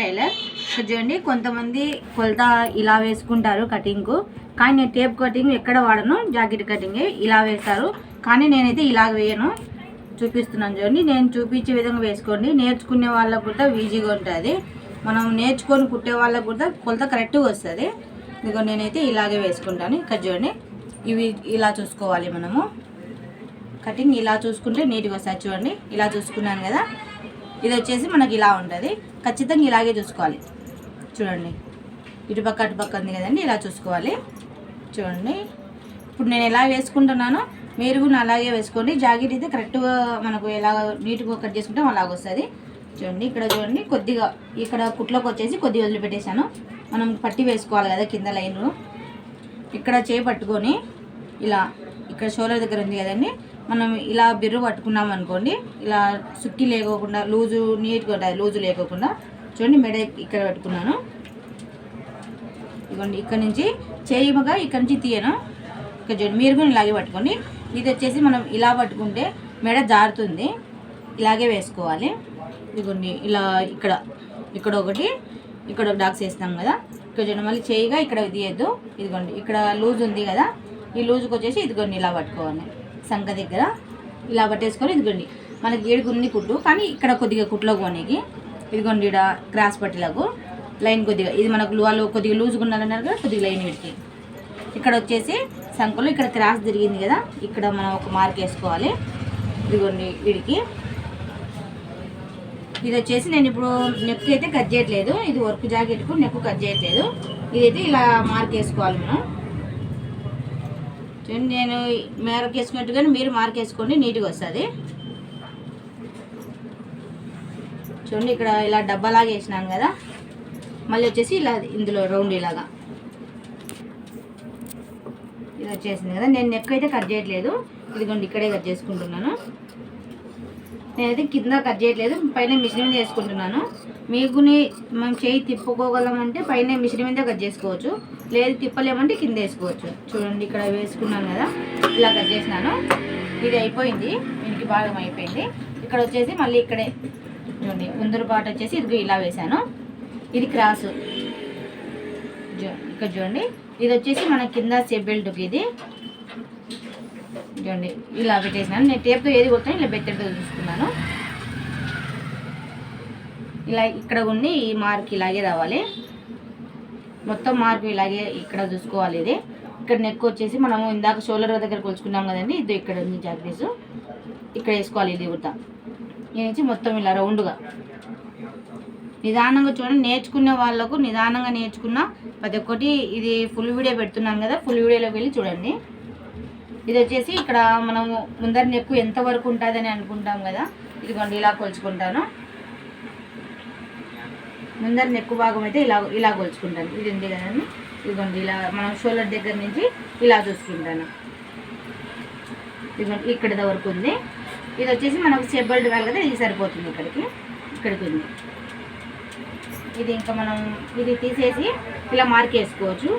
Tailor చూడండి కొంతమంది కొలత ఇలా వేసుకుంటారు కటింగ్కు. కానీ నేను టేప్ కటింగ్ ఎక్కడ వాడను జాకెట్ కటింగ్ ఇలా వేస్తారు. కానీ నేనైతే ఇలాగ వేయను. చూపిస్తున్నాను చూడండి నేను చూపించే విధంగా వేసుకోండి. నేర్చుకునే వాళ్ళకు కూడా ఈజీగా ఉంటుంది. మనం నేర్చుకొని కుట్టే వాళ్ళకు కూడా కొలత కరెక్ట్గా వస్తుంది. ఇదిగో నేనైతే ఇలాగే వేసుకుంటాను. ఇక్కడ చూడండి ఇవి ఇలా చూసుకోవాలి మనము. కటింగ్ ఇలా చూసుకుంటే నీట్గా వస్తుంది చూడండి. ఇలా చూసుకున్నాను కదా. ఇది వచ్చేసి మనకి ఇలా ఉంటుంది. ఖచ్చితంగా ఇలాగే చూసుకోవాలి. చూడండి. ఇటుపక్క అటుపక్క ఉంది కదండి ఇలా చూసుకోవాలి. చూడండి. ఇప్పుడు నేను ఎలా వేసుకుంటున్నానో మీరు కూడా అలాగే వేసుకోండి. జాకెట్ అయితే కరెక్ట్గా మనకు ఎలా నీట్గా కట్ చేసుకుంటే అలాగ వస్తుంది. చూడండి ఇక్కడ చూడండి కొద్దిగా ఇక్కడ కుట్లోకి వచ్చేసి కొద్దిగా వదిలిపెట్టేశాను. మనం పట్టి వేసుకోవాలి కదా కింద లైన్లో ఇక్కడ చేయి పట్టుకొని ఇలా ఇక్కడ షోలర్ దగ్గర ఉంది కదండి మనం ఇలా బిర్రు పట్టుకున్నాం అనుకోండి ఇలా సుక్కి లేకోకుండా లూజు నీట్గా ఉంటుంది లూజు లేకోకుండా. చూడండి మెడ ఇక్కడ పెట్టుకున్నాను. ఇదిగోండి ఇక్కడ నుంచి చేయమగా ఇక్కడ నుంచి తీయను. ఇక్కడ చూడండి మీరు కూడా ఇలాగే పట్టుకోండి. ఇది వచ్చేసి మనం ఇలా పట్టుకుంటే మెడ జారుతుంది. ఇలాగే వేసుకోవాలి. ఇదిగోండి ఇలా ఇక్కడ ఇక్కడ ఒకటి ఇక్కడ ఒక డాక్స్ వేస్తాం కదా. ఇక్కడ చూడండి మళ్ళీ చేయిగా ఇక్కడ తీయద్దు. ఇదిగోండి ఇక్కడ లూజ్ ఉంది కదా. ఈ లూజుకి వచ్చేసి ఇదిగోండి ఇలా పట్టుకోవాలి. సంక దగ్గర ఇలా పట్టేసుకొని ఇదిగోండి. మనకి ఏడుగు ఉంది కుట్టు. కానీ ఇక్కడ కొద్దిగా కుట్లో కొనేకి. ఇదిగోండి ఇక్కడ క్రాస్ పట్టిలకు లైన్ కొద్దిగా. ఇది మనకు వాళ్ళు కొద్దిగా లూజ్గా ఉన్నారన్నారు కదా కొద్దిగా లైన్ వీడికి ఇక్కడ వచ్చేసి సంకలో ఇక్కడ క్రాస్ తిరిగింది కదా ఇక్కడ మనం ఒక మార్క్ వేసుకోవాలి. ఇదిగోండి వీడికి. ఇది వచ్చేసి నేను ఇప్పుడు నెక్ అయితే కట్ చేయట్లేదు. ఇది వర్క్ జాకెట్కు నెక్ కట్ చేయట్లేదు. ఇదైతే ఇలా మార్క్ వేసుకోవాలి మనం. చూడండి నేను మేరకు వేసుకున్నట్టుగానే మీరు మార్క్ వేసుకోండి నీట్గా వస్తుంది. చూడండి ఇక్కడ ఇలా డబ్బాలాగా వేసినాను కదా. మళ్ళీ వచ్చేసి ఇలా ఇందులో రౌండ్ ఇలాగా. ఇది వచ్చేసింది కదా. నేను నెక్ అయితే కట్ చేయట్లేదు. ఇదిగోండి ఇక్కడే కట్ చేసుకుంటున్నాను. నేనైతే కింద కట్ చేయట్లేదు పైన మిషన్ మీద వేసుకుంటున్నాను. మీకుని మనం చేయి తిప్పుకోగలమంటే పైన మిషన్ మీద కట్ చేసుకోవచ్చు. లేదు తిప్పలేమంటే కింద వేసుకోవచ్చు. చూడండి ఇక్కడ వేసుకున్నాను కదా ఇలా కట్ చేసినాను. ఇది అయిపోయింది దీనికి భాగం అయిపోయింది. ఇక్కడ వచ్చేసి మళ్ళీ ఇక్కడే చూడండి ముందరు పాట వచ్చేసి ఇది ఇలా వేసాను ఇది క్రాసు. ఇక్కడ చూడండి ఇది వచ్చేసి మన కింద సెట్ ఇది. చూడండి ఇలా పెట్టేసినాను. నేను టేప్తో ఏది కొట్టాను ఇలా బెత్తడితో చూసుకున్నాను. ఇలా ఇక్కడ ఉండి ఈ మార్క్ ఇలాగే రావాలి. మొత్తం మార్పు ఇలాగే ఇక్కడ చూసుకోవాలి ఇది. ఇక్కడ నెక్ వచ్చేసి మనము ఇందాక షోల్డర్ దగ్గర కొలుచుకున్నాం కదండి ఇది ఇక్కడ ఉంది జాకెట్ ఇక్కడ వేసుకోవాలి ఇది కూడా నుంచి మొత్తం ఇలా రౌండ్గా నిదానంగా చూడండి నేర్చుకునే వాళ్ళకు నిదానంగా నేర్చుకున్న ప్రతి ఒక్కటి ఇది ఫుల్ వీడియో పెడుతున్నాను కదా ఫుల్ వీడియోలోకి వెళ్ళి చూడండి. ఇది వచ్చేసి ఇక్కడ మనము ముందర నెక్కు ఎంతవరకు ఉంటుంది అని అనుకుంటాం కదా ఇదిగోండి ఇలా కొలుచుకుంటాను. ముందర నెక్కు భాగం అయితే ఇలా ఇలా కొలుచుకుంటాను ఇది ఉంది కదండి ఇదిగోండి ఇలా మనం షోల్డర్ దగ్గర నుంచి ఇలా చూసుకుంటాను ఇదిగోండి ఇక్కడ వరకు ఉంది ఇది వచ్చేసి మనకు సేఫ్ బెల్ట్ కాదు కదా ఇది సరిపోతుంది ఇక్కడికి ఇక్కడికి ఉంది ఇది ఇంకా మనం ఇది తీసేసి ఇలా మార్క్ వేసుకోవచ్చు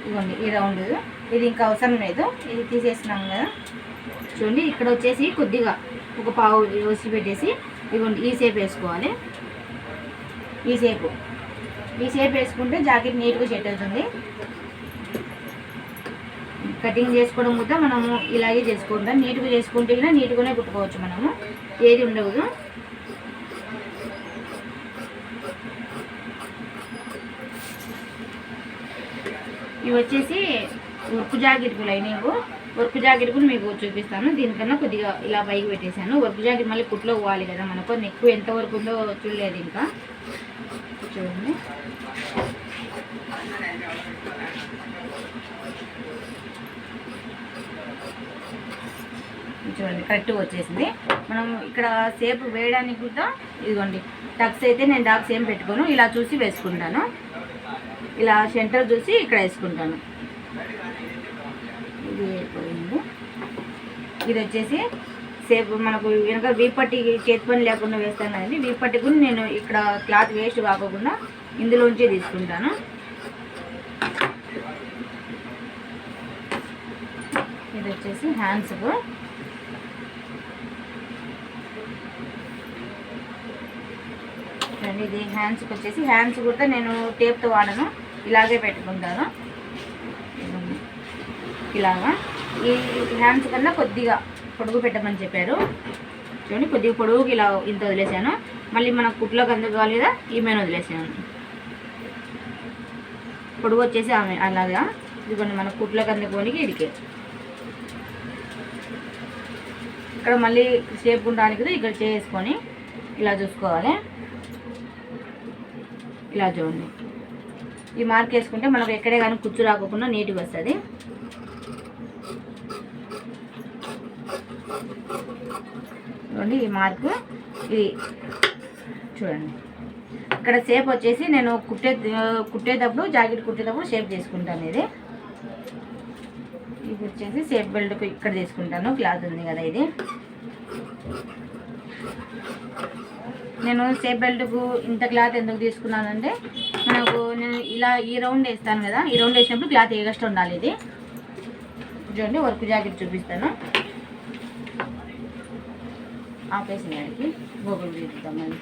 ఇదిగోండి ఈ రౌండ్ ఇది ఇంకా అవసరం లేదు ఇది తీసేసినాం కదా చూడండి ఇక్కడ వచ్చేసి కొద్దిగా ఒక పావు వేసి పెట్టేసి ఇవ్వండి ఈ షేప్ వేసుకోవాలి. ఈ షేపు ఈ షేప్ వేసుకుంటే జాకెట్ నీట్గా సెట్ అవుతుంది. కటింగ్ చేసుకోవడం కూడా మనము ఇలాగే చేసుకుంటాం నీట్గా చేసుకుంటే కూడా నీట్గానే కుట్టుకోవచ్చు మనము. ఏది ఉండదు ఇవి వచ్చేసి work jacket lining work jacket కూడా మీకు చూపిస్తాను. దీనికన్నా కొద్దిగా ఇలా పైకి పెట్టేశాను. వర్క్ జాకెట్ మళ్ళీ కుట్లో పోవాలి కదా మనకు నెక్ ఎంత వరకు ఉందో చూడలేదు ఇంకా. చూడండి. చూడండి కరెక్ట్గా వచ్చేసింది. మనం ఇక్కడ సేపు వేయడానికి కూడా ఇదిగోండి టక్స్ అయితే నేను డాక్స్ ఏం పెట్టుకోను. ఇలా చూసి వేసుకుంటాను. ఇలా సెంటర్ చూసి ఇక్కడ వేసుకుంటాను. ఇది అయిపోయింది ఇది వచ్చేసి సేపు మనకు వెనక వీపట్టి చేతి పని లేకుండా వేస్తాను కదండి వీపట్టి కూడా నేను ఇక్కడ క్లాత్ వేస్ట్ కాకుండా ఇందులోంచే తీసుకుంటాను. ఇది వచ్చేసి హ్యాండ్స్కు ఇది హ్యాండ్స్కి వచ్చేసి హ్యాండ్స్ కూడా నేను టేప్తో వాడను. ఇలాగే పెట్టుకుంటాను. ఇలాగా. ఈ హ్యాండ్స్ కన్నా కొద్దిగా పొడుగు పెట్టమని చెప్పారు. చూడండి కొద్దిగా పొడుగుకి ఇలా ఇంత వదిలేసాను. మళ్ళీ మన కుట్లోకి అందుకు కావాలి కదా ఈమెను వదిలేసాను. పొడుగు వచ్చేసి ఆమె అలాగా. ఇదిగోండి మన కుట్లోకి అందుకోనికి ఇదికే ఇక్కడ మళ్ళీ షేప్ ఉండడానికి ఇక్కడ చేసుకొని ఇలా చూసుకోవాలి. ఇలా చూడండి. ఈ మార్క్ వేసుకుంటే మనకు ఎక్కడే కానీ కుచ్చు రాకుండా నీట్గా వస్తుంది. చూడండి ఈ మార్క్ ఇది చూడండి. ఇక్కడ షేప్ వచ్చేసి నేను కుట్టే కుట్టేటప్పుడు జాకెట్ కుట్టేటప్పుడు షేప్ చేసుకుంటాను ఇది. ఇది వచ్చేసి షేప్ బెల్ట్ ఇక్కడ తీసుకుంటాను క్లాత్ ఉంది కదా ఇది. నేను షేప్ బెల్ట్కు ఇంత క్లాత్ ఎందుకు తీసుకున్నానంటే మనకు నేను ఇలా ఈ రౌండ్ వేస్తాను కదా ఈ రౌండ్ వేసినప్పుడు క్లాత్ ఎగస్ట్ ఉండాలి ఇది. చూడండి వర్క్ జాకెట్ చూపిస్తాను. ఆపేసిన దానికి గోగులు తీద్దాం మరి